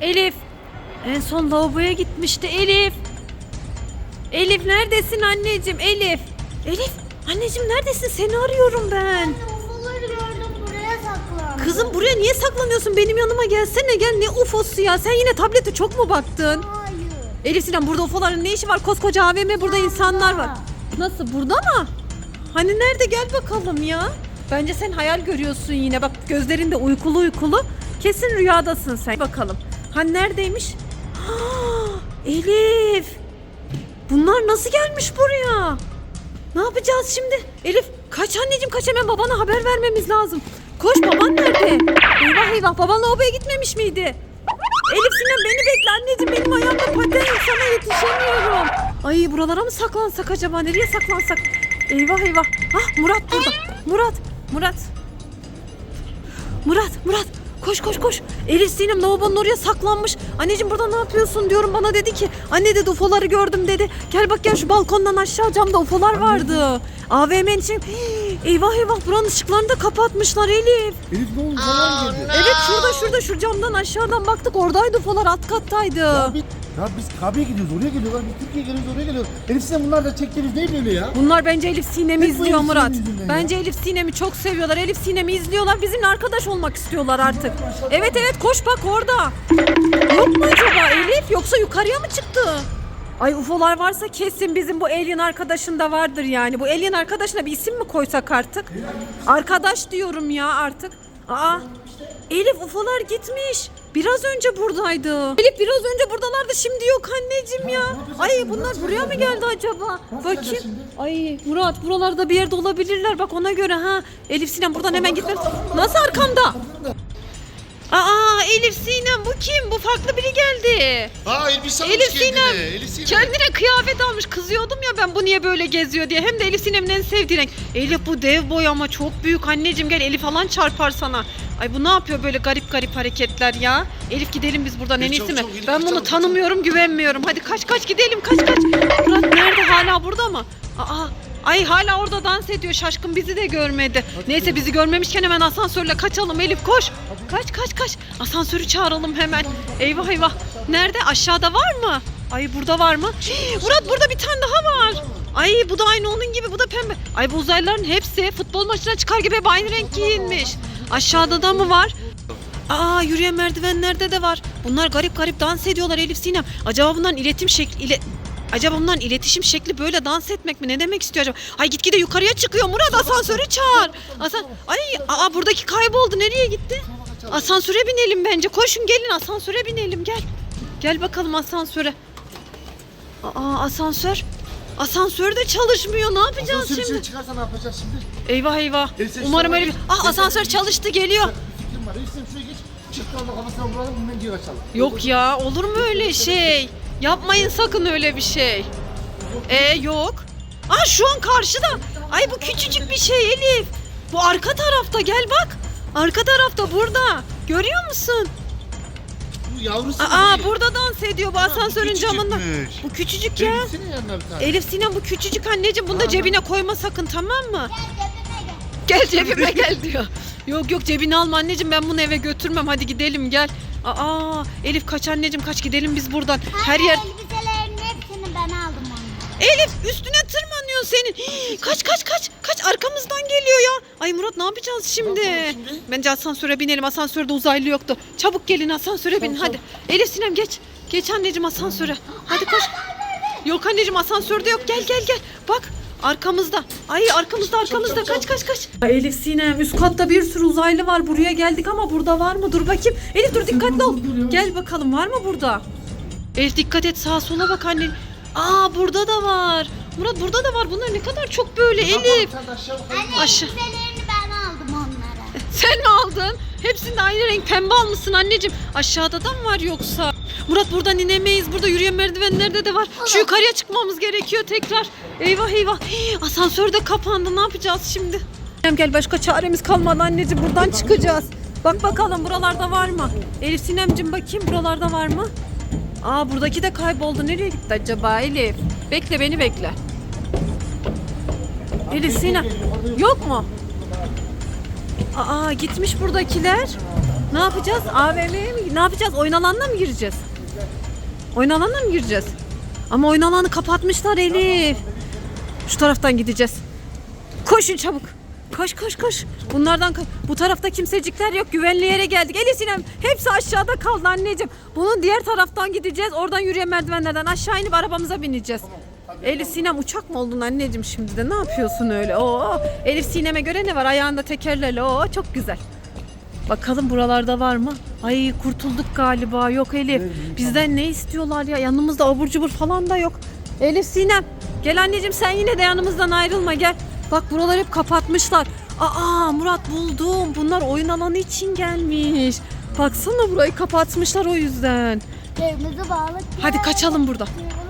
Elif. En son lavaboya gitmişti Elif. Elif neredesin anneciğim? Elif. Elif. Anneciğim neredesin? Seni arıyorum ben. Ufuları gördüm buraya saklandım. Kızım buraya niye saklanıyorsun? Benim yanıma gelsene. Gel ne ufosu ya? Sen yine tablete çok mu baktın? Hayır. Elif Sinem burada ufoların ne işi var? Koskoca AVM burada insanlar var. Nasıl burada mı? Hani nerede gel bakalım ya. Bence sen hayal görüyorsun yine. Bak gözlerin de uykulu uykulu. Kesin rüyadasın sen. Bakalım. Hani neredeymiş? Elif. Bunlar nasıl gelmiş buraya? Ne yapacağız şimdi? Elif kaç anneciğim kaç hemen babana haber vermemiz lazım. Koş baban nerede? Eyvah eyvah baban lavaboya gitmemiş miydi? Elif Sinem beni bekle anneciğim benim ayağımda paten sana yetişemiyorum. Ay buralara mı saklansak acaba nereye saklansak? Eyvah eyvah. Ah Murat burada. Murat Murat. Murat Murat koş koş koş. Elif Sinem lavabonun oraya saklanmış. Anneciğim burada ne yapıyorsun diyorum bana dedi ki. Anne dedi ufoları gördüm dedi. Gel bak gel şu balkondan aşağı camda ufolar vardı. AVM'nin için. Hii, Eyvah eyvah buranın ışıklarını da kapatmışlar Elif. Elif ne oldu? Şurada şurada şu camdan aşağıdan baktık oradaydı ufolar alt kattaydı. Ya biz, ya biz Kabe'ye gidiyoruz oraya geliyorlar. Biz Türkiye'ye geliyoruz oraya geliyoruz. Elif sen bunlar da çektiğiniz değil mi öyle ya? Bunlar bence Elif Sinem'i Hep bu izliyor Elif Murat. Sinem yüzünden. Bence Elif Sinem'i çok seviyorlar. Elif Sinem'i izliyorlar. Bizimle arkadaş olmak istiyorlar artık. Evet evet koş bak orada. Yok mu acaba Elif yoksa yukarıya mı çıktı? Ay UFO'lar varsa kesin bizim bu alien arkadaşın da vardır yani. Bu alien arkadaşına bir isim mi koysak artık? Arkadaş diyorum ya artık. Aa Elif UFO'lar gitmiş. Biraz önce buradaydı. Elif biraz önce buradalardı şimdi yok anneciğim ya. Ay bunlar buraya mı geldi acaba? Bakayım. Ay Murat buralarda bir yerde olabilirler bak ona göre ha. Elif Sinem buradan hemen gitmemiz. Nasıl arkamda? Aa Elif Sinem bu kim? Bu farklı biri geldi. Aa elbise almış Elif kendine. Sinem Elif Sinem. kendine kıyafet almış. Kızıyordum ya ben bu niye böyle geziyor diye. Hem de Elif Sinem'in en sevdiği renk. Elif bu dev boy ama çok büyük anneciğim gel Elif falan çarpar sana. Ay bu ne yapıyor böyle garip garip hareketler ya. Elif gidelim biz buradan en iyisi mi? çabuk, çabuk, Elif, Ben bunu çabuk, tanımıyorum güvenmiyorum. Hadi kaç kaç gidelim kaç kaç. Murat nerede hala burada mı? Aa Ay hala orada dans ediyor şaşkın bizi de görmedi. Neyse bizi görmemişken hemen asansörle kaçalım Elif koş. Kaç kaç kaç. Asansörü çağıralım hemen. Eyvah eyvah. Nerede? Aşağıda var mı? Ay burada var mı? Murat burada bir tane daha var. Ay bu da aynı onun gibi bu da pembe. Ay bu uzaylıların hepsi futbol maçına çıkar gibi hep aynı renk giyinmiş. Aşağıda da mı var? Aa yürüyen merdivenlerde de var. Bunlar garip garip dans ediyorlar Elif Sinem. Acaba bunların iletim şekli ile Acaba bunların iletişim şekli böyle dans etmek mi? Ne demek istiyor acaba? Ay gitgide yukarıya çıkıyor. Murat asansörü çağır. Asan Ay aa buradaki kayboldu. Nereye gitti? Asansöre binelim bence. Koşun gelin asansöre binelim gel. Gel bakalım asansöre. Aa asansör. Asansör de çalışmıyor. Ne yapacağız Asansör şimdi? içine çıkarsa ne yapacağız şimdi? Eyvah eyvah. Sen Umarım şuna öyle bir... bak. Ah asansör çalıştı geliyor. Bir fikrim var. Şuraya geç. Çık kalma kafasına vuralım hemen geri açalım. Yok ya olur mu öyle şey? Yapmayın sakın öyle bir şey. E yok. Aa şu an karşıda. Ay bu küçücük bir şey Elif. Bu arka tarafta gel bak. Arka tarafta burada. Görüyor musun? Bu yavrusu Aa değil. burada dans ediyor bu asansörün camında. küçücükmüş. Bu küçücük ya. Elif senin yanına bir tane. Elif Sinem bu küçücük anneciğim bunu da Aa. cebine koyma sakın tamam mı? Gel cebime gel. Gel cebime gel diyor. Yok yok cebine alma anneciğim ben bunu eve götürmem hadi gidelim gel. Aa Elif kaç anneciğim kaç gidelim biz buradan. Her yer Elbiselerin hepsini ben aldım ondan. Elif üstüne tırmanıyor senin. Hii, kaç kaç kaç arkamızdan geliyor ya. Ay Murat ne yapacağız şimdi? yapalım şimdi? Bence asansöre binelim. Asansörde uzaylı yoktu. Çabuk gelin asansöre binin hadi. Elif Sinem geç. Geç anneciğim asansöre. Hadi koş. Yok anneciğim asansörde yok. Gel gel gel. Bak arkamızda. Ay arkamızda arkamızda. Kaç kaç kaç. Elif Sinem üst katta bir sürü uzaylı var. Buraya geldik ama burada var mı? Dur bakayım. Elif dur dikkatli ol. Gel bakalım var mı burada? Elif dikkat et sağa sola bak anne. Aa burada da var. Murat burada da var. Bunlar ne kadar çok böyle? Elif. Anne Aşağı. elbiselerini ben aldım onlara. Sen mi aldın? Hepsinde aynı renk pembe almışsın anneciğim. Aşağıda da mı var yoksa? Murat buradan inemeyiz. Burada yürüyen merdivenlerde de var. Şu yukarıya çıkmamız gerekiyor tekrar. Eyvah eyvah. Hii, asansör de kapandı. Ne yapacağız şimdi? Sinem Gel başka çaremiz kalmadı anneciğim. Buradan çıkacağız. Bak bakalım buralarda var mı? Elif Sinemcim bakayım buralarda var mı? Aa buradaki de kayboldu. Nereye gitti acaba Elif? Bekle beni bekle. Elif Sinem. Yok mu? Aa gitmiş buradakiler. Ne yapacağız? AVM'ye mi? Ne yapacağız? Oyun alanına mı gireceğiz? Oyun alanına mı gireceğiz? Ama oyun alanı kapatmışlar Elif. Şu taraftan gideceğiz. Koşun çabuk. Koş koş koş. Bunlardan ka- bu tarafta kimsecikler yok. Güvenli yere geldik. Elif Sinem hepsi aşağıda kaldı anneciğim. Bunun diğer taraftan gideceğiz. Oradan yürüyen merdivenlerden aşağı inip arabamıza bineceğiz. Elif Sinem uçak mı oldun anneciğim şimdi de? Ne yapıyorsun öyle? Oo, Elif Sinem'e göre ne var? Ayağında tekerlerle. Oo, çok güzel. Bakalım buralarda var mı? Ay kurtulduk galiba. Yok Elif. Bizden ne istiyorlar ya? Yanımızda abur cubur falan da yok. Elif Sinem gel anneciğim sen yine de yanımızdan ayrılma gel. Bak buraları hep kapatmışlar. Aa Murat buldum. Bunlar oyun alanı için gelmiş. Baksana burayı kapatmışlar o yüzden. Kırmızı balık. Hadi kaçalım burada. Kırmızı